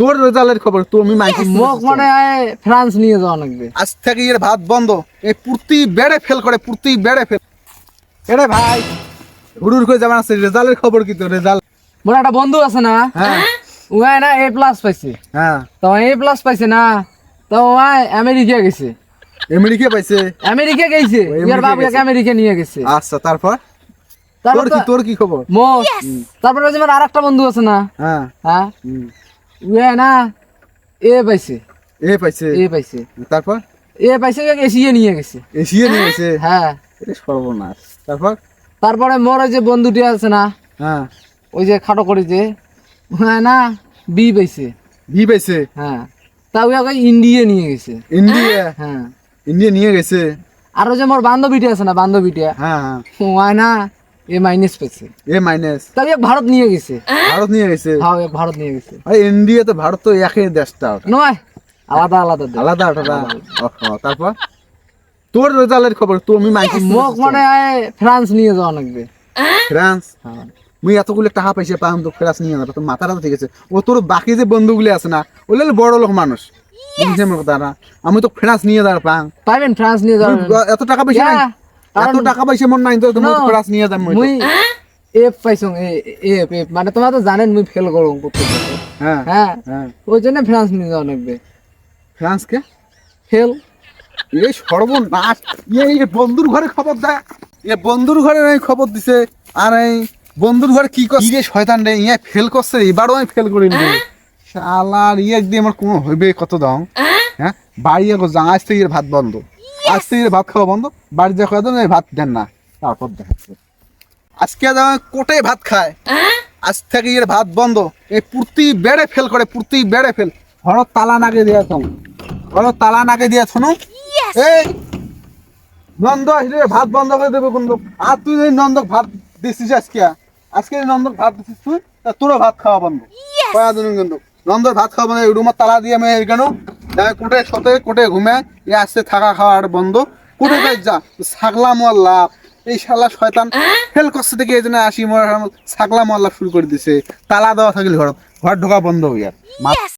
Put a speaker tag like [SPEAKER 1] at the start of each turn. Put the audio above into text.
[SPEAKER 1] তোর রেজাল্টের খবর তো আমি মাইকে
[SPEAKER 2] মোক মানে হয় ফ্রান্স নিয়ে যাওয়া লাগবে।
[SPEAKER 1] আজ থেকে এর ভাত বন্ধ। এই প্রতি বেড়ে ফেল করে প্রতি বেড়ে ফেল। এরে ভাই হুড়ুর করে যাবার আছে রেজাল্টের খবর কি তোর? রেজাল্ট
[SPEAKER 2] মোর একটা বন্ধু আছে না
[SPEAKER 1] হ্যাঁ।
[SPEAKER 2] না এ প্লাস পাইছে।
[SPEAKER 1] হ্যাঁ।
[SPEAKER 2] তো এ প্লাস পাইছে না তো উহাই আমেরিকা গেছে।
[SPEAKER 1] আমেরিকা পাইছে?
[SPEAKER 2] আমেরিকা গেছে। ইয়ার
[SPEAKER 1] আমেরিকা
[SPEAKER 2] বাবু আমেরিকা নিয়ে গেছে।
[SPEAKER 1] আচ্ছা তারপর? তোর কি তোর কি খবর?
[SPEAKER 2] মো তারপরে আমার আরেকটা বন্ধু আছে না
[SPEAKER 1] হ্যাঁ।
[SPEAKER 2] হ্যাঁ।
[SPEAKER 1] হুম।
[SPEAKER 2] না এ পাইছে।
[SPEAKER 1] এ পাইছে।
[SPEAKER 2] এ পাইছে।
[SPEAKER 1] তারপর?
[SPEAKER 2] এ পাইছে এসিয়ে নিয়ে গেছে।
[SPEAKER 1] এশিয়া নিয়ে গেছে?
[SPEAKER 2] হ্যাঁ।
[SPEAKER 1] এ সর্বনাশ। তারপর?
[SPEAKER 2] তারপরে মোর ওই যে বন্ধুটি আছে না
[SPEAKER 1] হ্যাঁ।
[SPEAKER 2] ওই যে খাটো করে যে হ্যাঁ না বি পাইছে।
[SPEAKER 1] ভি পাইছে?
[SPEAKER 2] হ্যাঁ। তা ওই ইন্ডিয়া নিয়ে গেছে।
[SPEAKER 1] ইন্ডিয়া?
[SPEAKER 2] হ্যাঁ।
[SPEAKER 1] ইন্ডিয়া নিয়ে গেছে?
[SPEAKER 2] আর ওই যে মোর বান্ধবীটি আছে না বান্ধবীটা?
[SPEAKER 1] হ্যাঁ। হ্যাঁ
[SPEAKER 2] না এ মাইনাস পেয়েছে।
[SPEAKER 1] এ মাইনাস
[SPEAKER 2] তা ওই ভারত নিয়ে গেছে।
[SPEAKER 1] ভারত নিয়ে গেছে।
[SPEAKER 2] হ্যাঁ ভারত নিয়ে গেছে।
[SPEAKER 1] আরে ইন্ডিয়া তো ভারত তো একই দেশটা
[SPEAKER 2] নয় আলাদা আলাদা দেশ।
[SPEAKER 1] আলাদা তারপর? তোর রেজাল্টের খবর তো আমি মাইকে
[SPEAKER 2] মোক মানে ফ্রান্স নিয়ে যাওয়া লাগবে।
[SPEAKER 1] ফ্রান্স
[SPEAKER 2] হ্যাঁ।
[SPEAKER 1] মুই এতগুলো টাকা পয়সা পাম তো ফ্রান্স নিয়ে যাব তো মাথাটা ঠিক আছে। ও তোর বাকি যে বন্ধুগুলি আছে না ওগুলো বড় লোক মানুষ। বুঝছে আমার কথা না? আমি তো ফ্রান্স নিয়ে যাওয়ার পাম।
[SPEAKER 2] পাইবেন ফ্রান্স নিয়ে যাবেন
[SPEAKER 1] এত টাকা পয়সা নাই? এত টাকা পয়সা মন নাই তো তুমি ফ্রান্স নিয়ে যাম মুই
[SPEAKER 2] এফ পাইছং এফ এফ মানে তোমরা তো জানেন মুই ফেল
[SPEAKER 1] হ্যাঁ
[SPEAKER 2] হ্যাঁ
[SPEAKER 1] হ্যাঁ।
[SPEAKER 2] ওই জন্য ফ্রান্স নিয়ে যাওয়া লাগবে।
[SPEAKER 1] ফ্রান্স কে?
[SPEAKER 2] ফেল
[SPEAKER 1] এই সর্বনাশ ইয়ে এই বন্ধুর ঘরে খবর দেয়। এ বন্ধুর ঘরে এই খবর দিছে। আর এই বন্ধুর ঘরে কি করছে? ইয়ে শয়তান রে ইয়ে ফেল করছে এবারও আমি ফেল করি নি শালার ইয়ে দিয়ে আমার কোনো হইবে কত দাম হ্যাঁ? বাড়ি আগো যা আজ থেকে ভাত বন্ধ। আজ থেকে ভাত খাওয়া বন্ধ? বাড়ি যা খাওয়া দেন ভাত দেন না। তারপর দেখাচ্ছে। আজকে যা কোটে ভাত খায়। আজ থেকে এর ভাত বন্ধ এই প্রতি বেড়ে ফেল করে প্রতি বেড়ে ফেল। ঘর তালা নাগে দিয়া থাম। ঘর তালা নাগে দিয়া থানো এই নন্দ আসলে ভাত বন্ধ করে দেবে কিন্তু আর তুই এই নন্দক ভাত দিছিস আজকে আজকে নন্দক ভাত দিছিস তুই তা তোরও ভাত খাওয়া বন্ধ। কয়া দিন কিন্তু নন্দর ভাত খাওয়া বন্ধ রুমের তালা দিয়ে আমি কেন? কোটে সতে কোটে ঘুমে এ আসছে থাকা খাওয়া আর বন্ধ। কোটে যাই যা ছাগলা মোয়াল্লা এই শালা শয়তান ফেল করছে থেকে এই জন্য আসি মোর ছাগলা মোয়াল্লা শুরু করে দিছে। তালা দেওয়া থাকিল ঘর ঘর ঢোকা বন্ধ হইয়া